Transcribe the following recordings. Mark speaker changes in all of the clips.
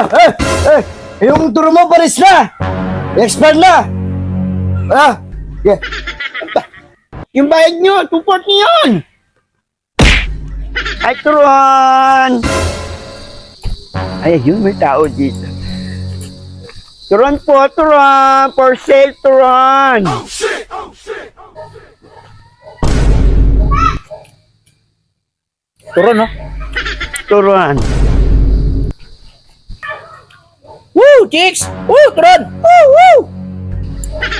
Speaker 1: Oh, eh, eh, yung turo mo pares na. Expert na. Ah, yeah.
Speaker 2: Yung bayad nyo, tupot niyo yun. Ay, turuan. Ay, yun, may tao dito. Turuan po, turuan. For sale, turuan.
Speaker 3: Turon, no?
Speaker 2: Turuan.
Speaker 3: Woo, chicks! Woo, turon! Woo, woo!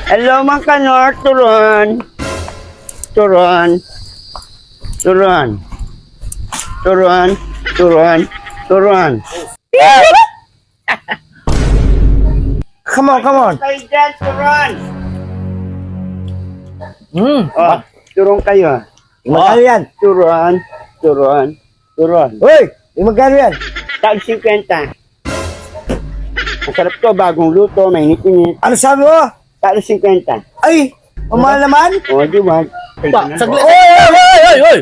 Speaker 2: Hello, mga kanor, turuan. Turuan. Turuan. Turuan. Turuan. Turuan.
Speaker 1: Come on, come on.
Speaker 2: Kayo dyan, turuan.
Speaker 3: Hmm.
Speaker 2: Oh, turong kayo.
Speaker 1: Magkano yan?
Speaker 2: Turuan. Turuan. Turuan.
Speaker 1: Uy, magkano yan?
Speaker 2: Tag 50. Ang sarap to, bagong luto, mainit-init.
Speaker 1: Ano sabi mo?
Speaker 2: Tag 50.
Speaker 1: Ay, ang mahal naman.
Speaker 2: O, di ba?
Speaker 3: Pa, saglit. Oy, oy, oy, oy, oy!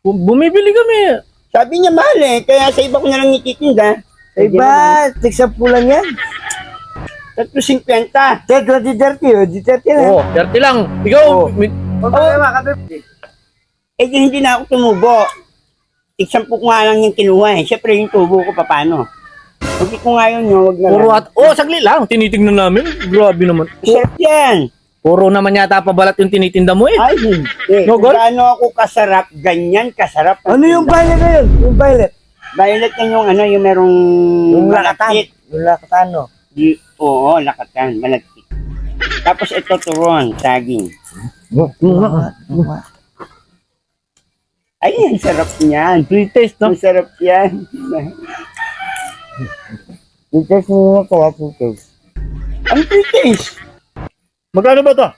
Speaker 3: Bu- Bumibili kami.
Speaker 2: Sabi niya mahal eh, kaya sa iba ko na lang ititinda.
Speaker 1: Ay ba, tigsampu lang yan.
Speaker 2: Tatlo 50.
Speaker 1: Ted, 20, 30, oh, di 30 na.
Speaker 3: Oh, 30 lang. Ikaw,
Speaker 1: Oh.
Speaker 3: mi-
Speaker 2: Eh di hindi na ako tumubo. Iksampu ko nga lang yung kinuha eh. Siyempre yung tubo ko paano. Hindi ko nga yun yun, wag na
Speaker 3: puro
Speaker 2: lang.
Speaker 3: at... Oh, saglit lang. Tinitingnan namin. Grabe naman.
Speaker 2: Sarap yan.
Speaker 3: Puro naman yata pabalat yung tinitinda mo eh.
Speaker 2: Ay, hindi.
Speaker 3: No,
Speaker 2: Kung
Speaker 3: girl?
Speaker 2: gaano ako kasarap, ganyan kasarap. ang
Speaker 1: Ano yung
Speaker 2: tinda.
Speaker 1: violet na yun? Yung violet?
Speaker 2: Violet yan yung ano, yung merong
Speaker 1: Yung lakatan.
Speaker 2: malakit.
Speaker 1: Yung lakatan, no?
Speaker 2: Di, oo, lakatan, malagkit. Tapos ito turon, saging. Ay, ang sarap niyan.
Speaker 3: Pre-taste, no?
Speaker 2: Ang sarap yan.
Speaker 1: Test mo ko, wapo test.
Speaker 2: ang pre-taste.
Speaker 3: Magkano ba to?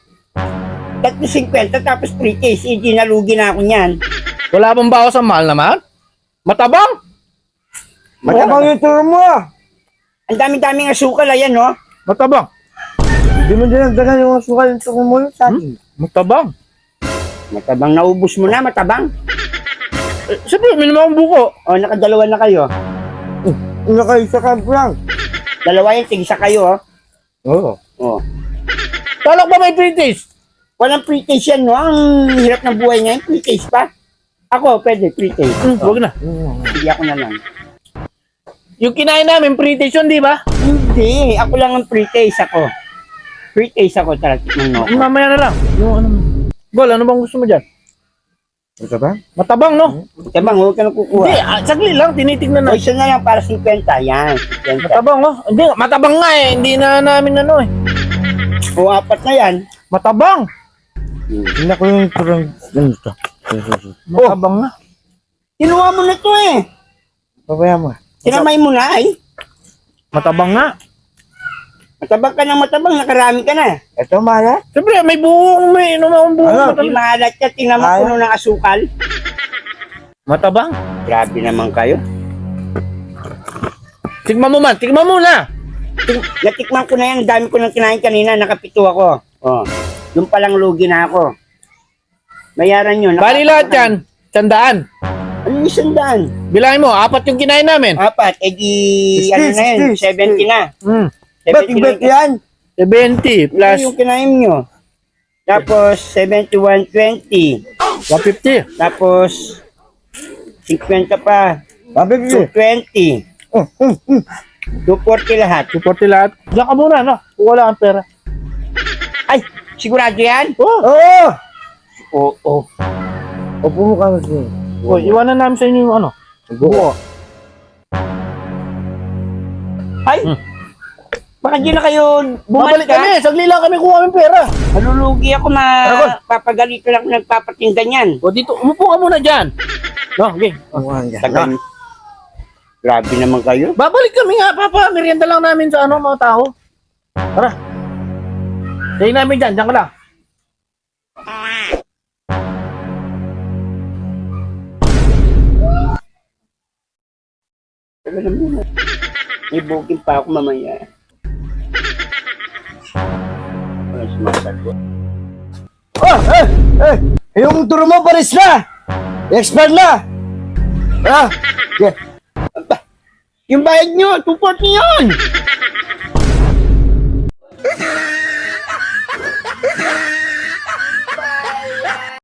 Speaker 2: Tatlo 50 tapos pre-taste. Hindi nalugi na ako niyan.
Speaker 3: Wala bang bawas ang mahal naman? Matabang?
Speaker 1: Matabang yung turo mo. ah.
Speaker 2: Ang dami-daming asukal, ayan, no?
Speaker 3: Matabang.
Speaker 1: Hindi mo dinagdagan yung sukal yung turo mo sa akin.
Speaker 3: Matabang.
Speaker 2: Matabang naubos mo na, matabang.
Speaker 3: Eh, Siyempre, minimum ang buko.
Speaker 2: O, nakadalawa na kayo.
Speaker 1: Ano kayo sa camp lang?
Speaker 2: Dalawa yan, tigisa kayo,
Speaker 1: Oo.
Speaker 2: oh. O.
Speaker 3: Talak ba may pre-taste?
Speaker 2: Walang pre-taste yan, no? Ang hirap ng buhay ngayon, pre-taste pa. Ako, pwede, pre-taste.
Speaker 3: Hmm, wag na.
Speaker 2: Hindi ako na lang.
Speaker 3: Yung kinain namin, pre-taste yun, di ba?
Speaker 2: Hindi, ako lang ang pre-taste ako. Pre-taste ako, tara, tikman mo. ako.
Speaker 3: Mamaya na lang. Yung ano. Gol, ano bang gusto mo dyan?
Speaker 1: Ito ba?
Speaker 3: Matabang, no?
Speaker 2: Tabang, huwag ka na kukuha.
Speaker 3: Hindi, ah, saglit lang, tinitignan
Speaker 2: O,
Speaker 3: na.
Speaker 2: isa na lang para 50. Yan, 50.
Speaker 3: Matabang, oh. Hindi, matabang nga eh. Hindi na namin ano eh.
Speaker 2: O, apat na yan.
Speaker 3: Matabang.
Speaker 1: Hindi ko yung turo ganito.
Speaker 3: Matabang nga.
Speaker 2: Kinuha mo na to eh.
Speaker 1: Papaya mo.
Speaker 2: Sinamay mo na ay.
Speaker 3: Matabang nga.
Speaker 2: Matabang ka ng matabang, nakarami ka na.
Speaker 1: Ito, Maya.
Speaker 3: Siyempre, may buong, may ano mga buong
Speaker 1: Ano?
Speaker 3: Matabang.
Speaker 2: maalat ka, tingnan mo
Speaker 1: Ay.
Speaker 2: puno ng asukal.
Speaker 3: Matabang.
Speaker 2: Grabe naman kayo.
Speaker 3: Tigman mo man, tigman mo na.
Speaker 2: Ting- Natikman ko na yan, ang dami ko nang kinain kanina, nakapito ako. Oh, yung palang lugi na ako. Bayaran nyo.
Speaker 3: Bali lahat yan, tandaan.
Speaker 2: Ano yung sandaan?
Speaker 3: Bilangin mo, apat yung kinain namin.
Speaker 2: Apat, eh di, ano na yun,
Speaker 1: sixty,
Speaker 2: 70 na.
Speaker 3: Hmm.
Speaker 2: 70
Speaker 1: Ba't bet yan?
Speaker 3: 70
Speaker 2: Plus,
Speaker 3: plus
Speaker 2: yung kinain nyo. Tapos, 71.20.
Speaker 3: 150.
Speaker 2: Tapos, 50 pa.
Speaker 1: Mabibili.
Speaker 2: 220.
Speaker 1: Oh, oh, oh.
Speaker 2: 240 lahat.
Speaker 3: 240 lahat. Diyan ka muna, no? Kung wala kang pera.
Speaker 2: Ay, sigurado yan?
Speaker 3: Oh,
Speaker 1: Oo!
Speaker 2: Oo. Oh,
Speaker 1: Upo mo ka kasi.
Speaker 3: oh, iwanan namin sa inyo yung ano.
Speaker 1: Buko.
Speaker 2: Ay!
Speaker 3: Hmm.
Speaker 2: Baka di na kayo
Speaker 3: Bumalik
Speaker 2: bumalik ka.
Speaker 3: kami, sagli lang kami kuha kami pera.
Speaker 2: Malulugi ako ma...
Speaker 3: Ako.
Speaker 2: Papagalito lang nagpapatinda niyan.
Speaker 3: O dito, umupo ka muna dyan. No, okay.
Speaker 1: Ka.
Speaker 2: Tagal. Grabe naman kayo.
Speaker 3: Babalik kami nga, papa. Merienda lang namin sa ano, mga tao. Tara. Tingin namin dyan, dyan ka lang.
Speaker 2: Tagal naman. May booking pa ako mamaya.
Speaker 1: Oh, eh, eh. Yung turo mo pares na. Expert na. Ah, yeah.
Speaker 2: Yung bayad nyo, tupot niyo yun.